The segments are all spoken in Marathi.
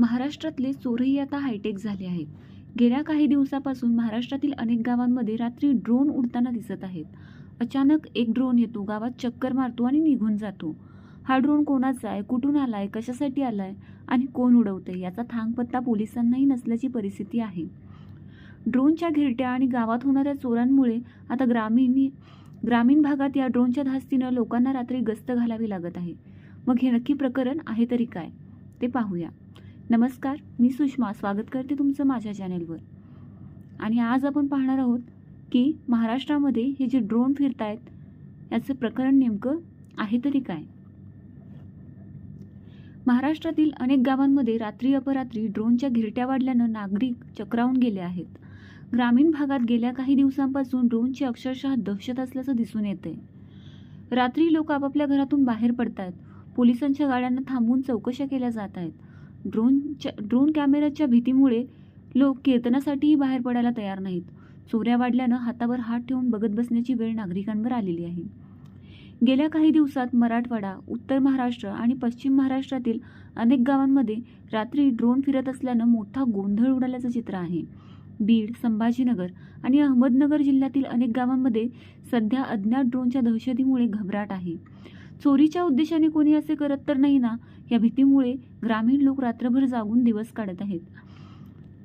महाराष्ट्रातले चोरही आता हायटेक झाले आहेत. गेल्या काही दिवसापासून महाराष्ट्रातील अनेक गावांमध्ये रात्री ड्रोन उडताना दिसत आहेत. अचानक एक ड्रोन येतो गावात चक्कर मारतो आणि निघून जातो. हा ड्रोन कोणाचा आहे कुठून आलाय कशासाठी आलाय आणि कोण उडवते याचा थांगपत्ता पोलिसांनाही नसल्याची परिस्थिती आहे. ड्रोनच्या घिरट्या आणि गावात होणाऱ्या चोरांमुळे आता ग्रामीण ग्रामीण भागात या ड्रोनच्या धास्तीनं लोकांना रात्री गस्त घालावी लागत आहे. मग हे नक्की प्रकरण आहे तरी काय? ते पाहूया. नमस्कार मी सुषमा. स्वागत करते तुमचं माझ्या चॅनेलवर आणि आज आपण पाहणार आहोत की महाराष्ट्रामध्ये हे जे ड्रोन फिरत आहेत याचं प्रकरण नेमकं आहे तरी काय? महाराष्ट्रातील अनेक गावांमध्ये रात्री अपरात्री ड्रोनच्या घिरट्या वाढल्यानं नागरिक चक्रावून गेले आहेत. ग्रामीण भागात गेल्या काही दिवसांपासून ड्रोनची अक्षरशः दहशत असल्याचं दिसून येते रात्री लोक आपापल्या घरातून बाहेर पडत आहेत पोलिसांच्या गाड्यांना थांबवून चौकशा केल्या जात आहेत. ड्रोनच्या ड्रोन कॅमेऱ्याच्या भीतीमुळे लोक कीर्तनासाठीही बाहेर पडायला तयार नाहीत. चोऱ्या वाढल्यानं हातावर हात ठेवून बघत बसण्याची वेळ नागरिकांवर आलेली आहे. गेल्या काही दिवसात मराठवाडा उत्तर महाराष्ट्र आणि पश्चिम महाराष्ट्रातील अनेक गावांमध्ये रात्री ड्रोन फिरत असल्यानं मोठा गोंधळ उडाल्याचं चित्र आहे. बीड संभाजीनगर आणि अहमदनगर जिल्ह्यातील अनेक गावांमध्ये सध्या अज्ञात ड्रोनच्या दहशतीमुळे घबराट आहे. चोरीच्या उद्देशाने कोणी असे करत तर नाही ना? या भीतीमुळे ग्रामीण लोक रात्रभर जागून दिवस काढत आहेत.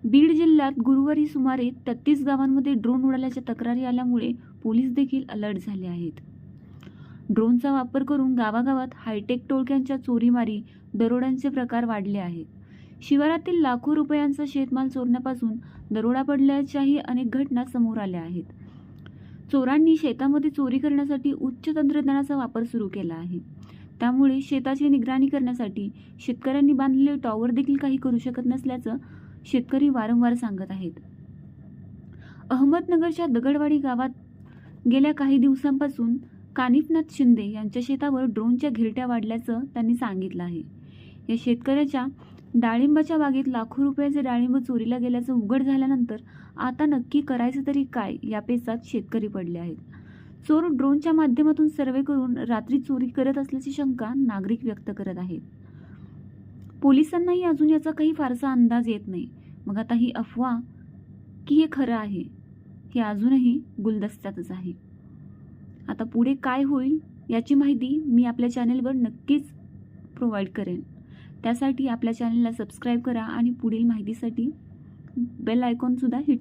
बीड जिल्ह्यात गुरुवारी सुमारे तेहतीस गावांमध्ये ड्रोन उडाल्याच्या तक्रारी आल्यामुळे पोलीस देखील अलर्ट झाले आहेत. ड्रोनचा वापर करून गावागावात हायटेक टोळक्यांच्या चोरीमारी दरोड्यांचे प्रकार वाढले आहेत. शिवारातील लाखो रुपयांचा शेतमाल चोरण्यापासून दरोडा पडल्याच्याही अनेक घटना समोर आल्या आहेत. चोरांनी शेतामध्ये चोरी करण्यासाठी उच्च तंत्रज्ञानाचा वापर सुरू केला आहे. त्यामुळे शेताची निगराणी करण्यासाठी शेतकऱ्यांनी बांधलेले टॉवर देखील काही करू शकत नसल्याचं शेतकरी वारंवार सांगत आहेत. अहमदनगरच्या दगडवाडी गावात गेल्या काही दिवसांपासून कानिफनाथ शिंदे यांच्या शेतावर ड्रोनच्या घिरट्या वाढल्याचं त्यांनी सांगितलं आहे. या शेतकऱ्याच्या डाळिंबाच्या बागेत लाखो रुपयाचे डाळिंब चोरीला गेल्याचं उघड झाल्यानंतर आता नक्की करायचं तरी काय या पेचात शेतकरी पडले आहेत. चोर ड्रोनच्या माध्यमातून सर्वे करून रात्री चोरी करत असल्याची शंका नागरिक व्यक्त करत आहेत. पोलिसांनाही अजून याचा काही फारसा अंदाज येत नाही. मग आता ही अफवा की हे खरं आहे? हे अजूनही गुलदस्त्यातच आहे. आता पुढे काय होईल याची माहिती मी आपल्या चॅनेलवर नक्कीच प्रोव्हाइड करेन. त्यासाठी आपल्या चॅनलला सबस्क्राईब करा आणि पुढील माहितीसाठी बेल आयकॉनसुद्धा हिट